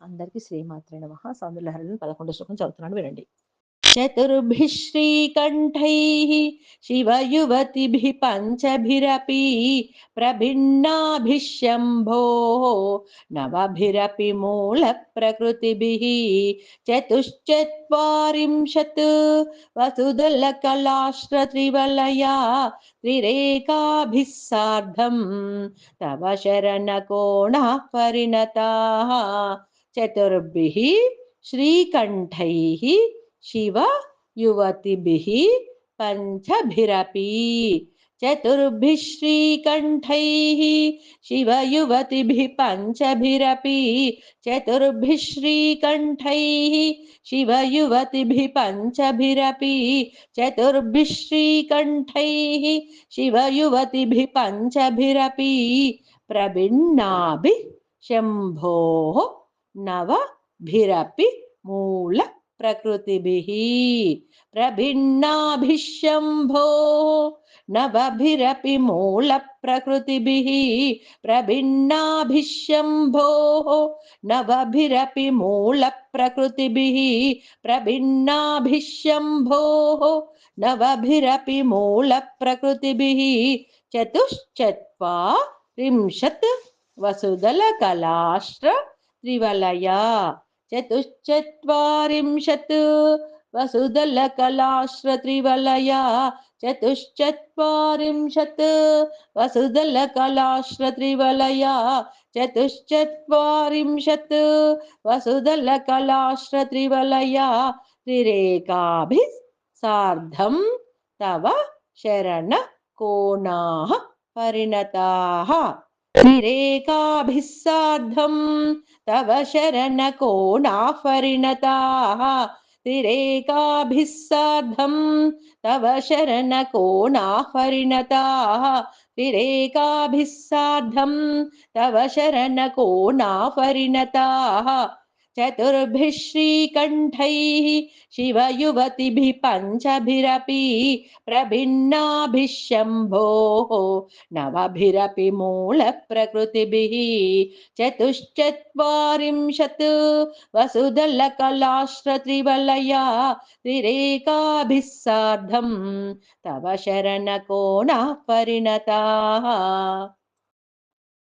అందరికీ శ్రీమాత్రే మహా సౌందర్యహరణ పదకొండు శ్లోకం చదువుతున్నాడు వినండి. చతుర్భిశ్రీకంఠై శివయువతిభి పంచభిరపి ప్రభిన్నాభిశంభో నవభిరపి మూల ప్రకృతిభి చతుశ్చత్వరింశత్ వసుదల కళాశ్ర త్రివలయా త్రిరేకాభి సార్ధం తవ శరణ కోణ పరిణతా चतुर्भिः श्रीकण्ठैः शिव युवतिभिः पञ्चभिरपि। चतुर्भिः श्रीकण्ठैः शिवयुवतिभिः पञ्चभिरपि। चतुर्भिः श्रीकण्ठैः शिवयुवतिभिः पञ्चभिरपि। चतुर्भिः श्रीकण्ठैः शिवयुवतिभिः पञ्चभिरपि। प्रभिन्नाभिः शम्भोः नवभिरपि मूल प्रकृतिभिः प्रभिन्नाभिः शम्भो नवभिरपि मूलप्रकृतिभिः प्रभिन्नाभिः शम्भोः नवभिरपि मूलप्रकृतिभिः प्रभिन्नाभिः शम्भोः नवभिरपि मूलप्रकृतिभिः चतुश्चत्वारिंशत् वसुदलकलाश्र त्रिवलया चतुश्चत्वारिंशत् वसुदलकलाश्रत्रिवलया चतुश्चत्वारिंशत् वसुदलकलाश्रत्रिवलया चतुश्चत्वारिंशत् वसुदलकलाश्रत्रिवलया त्रिरेकाभिः सार्धं तव शरणकोणाः परिणताः तिरेकाभिः सार्धम् तव शरणको नारिणताः तिरेकाभिस्सार्धम् तव शरणको नारिणताः तिरेकाभिः सार्धम् तव शरणको नाणताः चतुर्भिः श्रीकण्ठैः शिवयुवतिभिः पञ्चभिरपि प्रभिन्नाभिः शम्भोः नवभिरपि मूलप्रकृतिभिः चतुश्चत्वारिंशत् वसुदलकलाश्रत्रिवलया त्रिरेकाभिः सार्धं तव शरणकोणाः परिणताः